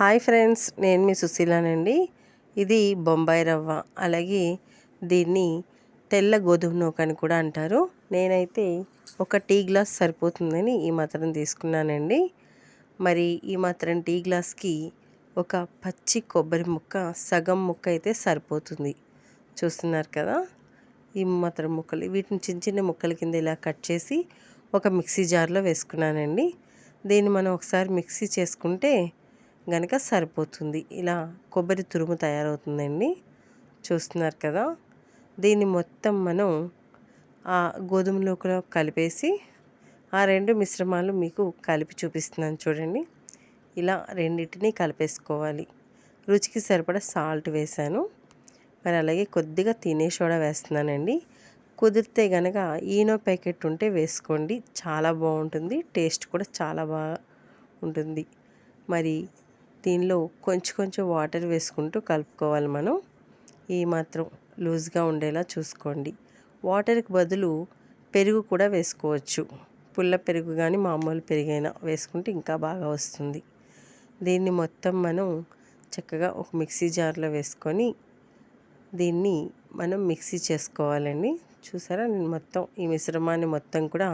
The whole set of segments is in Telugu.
హాయ్ ఫ్రెండ్స్ నేను మీ సుశీలానండి. ఇది బొంబాయి రవ్వ అలాగే దీన్ని తెల్ల గోధుమ నూక అని కూడా అంటారు. నేనైతే ఒక టీ గ్లాస్ సరిపోతుందని ఈ మాత్రం తీసుకున్నానండి. మరి ఈ మాత్రం టీ గ్లాస్కి ఒక పచ్చి కొబ్బరి ముక్క సగం ముక్క అయితే సరిపోతుంది. చూస్తున్నారు కదా? ఈ మాత్రం ముక్కలు వీటిని చిన్న చిన్న ముక్కల కింద ఇలా కట్ చేసి ఒక మిక్సీ జార్లో వేసుకున్నానండి. దీన్ని మనం ఒకసారి మిక్సీ చేసుకుంటే గనక సరిపోతుంది. ఇలా కొబ్బరి తురుము తయారవుతుందండి. చూస్తున్నారు కదా! దీన్ని మొత్తం మనం ఆ గోధుమ కలిపేసి ఆ రెండు మిశ్రమాలు మీకు కలిపి చూపిస్తున్నాను చూడండి. ఇలా రెండింటినీ కలిపేసుకోవాలి. రుచికి సరిపడా సాల్ట్ వేసాను మరి అలాగే కొద్దిగా తినే సోడా వేస్తున్నానండి. కుదిరితే కనుక ఈనో ప్యాకెట్ ఉంటే వేసుకోండి. చాలా బాగుంటుంది. టేస్ట్ కూడా చాలా బాగా ఉంటుంది. మరి దీనిలో కొంచెం కొంచెం వాటర్ వేసుకుంటూ కలుపుకోవాలి మనం. ఈ మాత్రం లూజ్గా ఉండేలా చూసుకోండి. వాటర్కి బదులు పెరుగు కూడా వేసుకోవచ్చు. పుల్ల పెరుగు కానీ మామూలు పెరుగైనా వేసుకుంటే ఇంకా బాగా వస్తుంది. దీన్ని మొత్తం మనం చక్కగా ఒక మిక్సీ జార్లో వేసుకొని దీన్ని మనం మిక్సీ చేసుకోవాలండి. చూసారా? నేను మొత్తం ఈ మిశ్రమాన్ని మొత్తం కూడా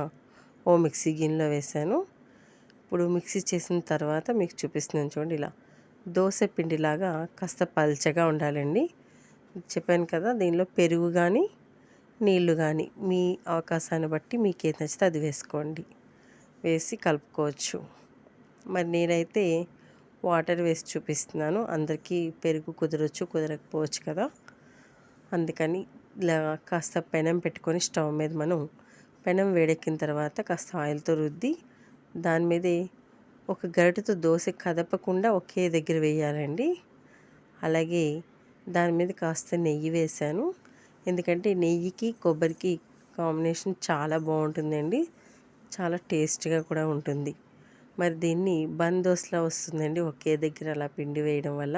ఓ మిక్సీ గిన్నెలో వేసాను. ఇప్పుడు మిక్సీ చేసిన తర్వాత మీకు చూపిస్తున్నాను చూడండి ఇలా దోశ పిండిలాగా కాస్త పల్చగా ఉండాలండి. చెప్పాను కదా దీనిలో పెరుగు కానీ నీళ్ళు కానీ మీ అవకాశాన్ని బట్టి మీకు ఏది నచ్చితే అది వేసుకోండి. వేసి కలుపుకోవచ్చు. మరి నేనైతే వాటర్ వేసి చూపిస్తున్నాను. అందరికీ పెరుగు కుదరచ్చు కుదరకపోవచ్చు కదా. అందుకని ఇలా కాస్త పెనం పెట్టుకొని స్టవ్ మీద మనం పెనం వేడెక్కిన తర్వాత కాస్త ఆయిల్తో రుద్ది దాని మీదే ఒక గరిటతో దోశ కదపకుండా ఒకే దగ్గర వేయాలండి. అలాగే దాని మీద కాస్త నెయ్యి వేశాను. ఎందుకంటే నెయ్యికి కొబ్బరికి కాంబినేషన్ చాలా బాగుంటుందండి. చాలా టేస్ట్గా కూడా ఉంటుంది. మరి దీన్ని బన్ దోశలా వస్తుందండి. ఒకే దగ్గర అలా పిండి వేయడం వల్ల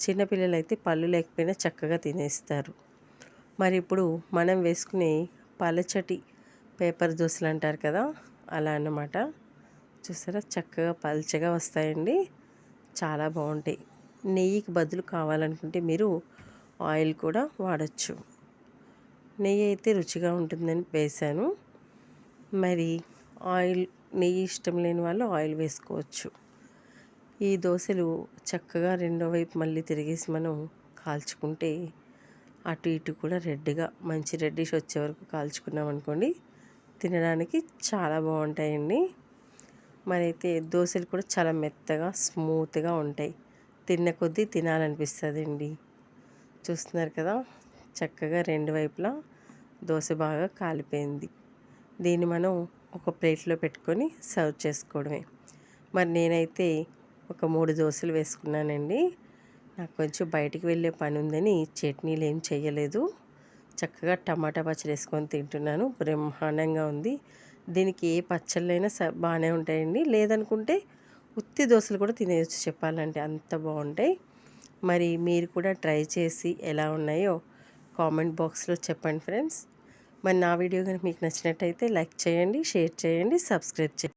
చిన్నపిల్లలు అయితే పళ్ళు లేకపోయినా చక్కగా తినేస్తారు. మరి ఇప్పుడు మనం వేసుకునే పలచటి పేపర్ దోశలు అంటారు కదా అలా అన్నమాట. చూసారా? చక్కగా పల్చగా వస్తాయండి. చాలా బాగుంటాయి. నెయ్యికి బదులు కావాలనుకుంటే మీరు ఆయిల్ కూడా వాడచ్చు. నెయ్యి అయితే రుచిగా ఉంటుందని వేసాను మరి ఆయిల్ నెయ్యి ఇష్టం లేని వాళ్ళు ఆయిల్ వేసుకోవచ్చు. ఈ దోశలు చక్కగా రెండో వైపు మళ్ళీ తిరిగేసి మనం కాల్చుకుంటే అటు ఇటు కూడా రెడ్గా మంచి రెడ్డిష్ వచ్చే వరకు కాల్చుకున్నాం అనుకోండి తినడానికి చాలా బాగుంటాయండి. మరి అయితే దోశలు కూడా చాలా మెత్తగా స్మూత్గా ఉంటాయి. తిన్న కొద్దీ తినాలనిపిస్తుంది అండి చూస్తున్నారు కదా చక్కగా రెండు వైపులా దోశ బాగా కాలిపోయింది. దీన్ని మనం ఒక ప్లేట్లో పెట్టుకొని సర్వ్ చేసుకోవడమే. మరి నేనైతే ఒక మూడు దోశలు వేసుకున్నానండి. నాకు కొంచెం బయటికి వెళ్ళే పని ఉందని చట్నీలు ఏం చేయలేదు చక్కగా టమాటా పచ్చడి వేసుకొని తింటున్నాను. బ్రహ్మాండంగా ఉంది. దీనికి ఏ పచ్చళ్ళైనా స బాగానే ఉంటాయండి. లేదనుకుంటే ఉత్తి దోశలు కూడా తినేయచ్చు చెప్పాలంటే అంత బాగుంటాయి. మరి మీరు కూడా ట్రై చేసి ఎలా ఉన్నాయో కామెంట్ బాక్స్లో చెప్పండి ఫ్రెండ్స్. మరి నా వీడియో కనుక మీకు నచ్చినట్టయితే లైక్ చేయండి షేర్ చేయండి సబ్స్క్రైబ్ చేయండి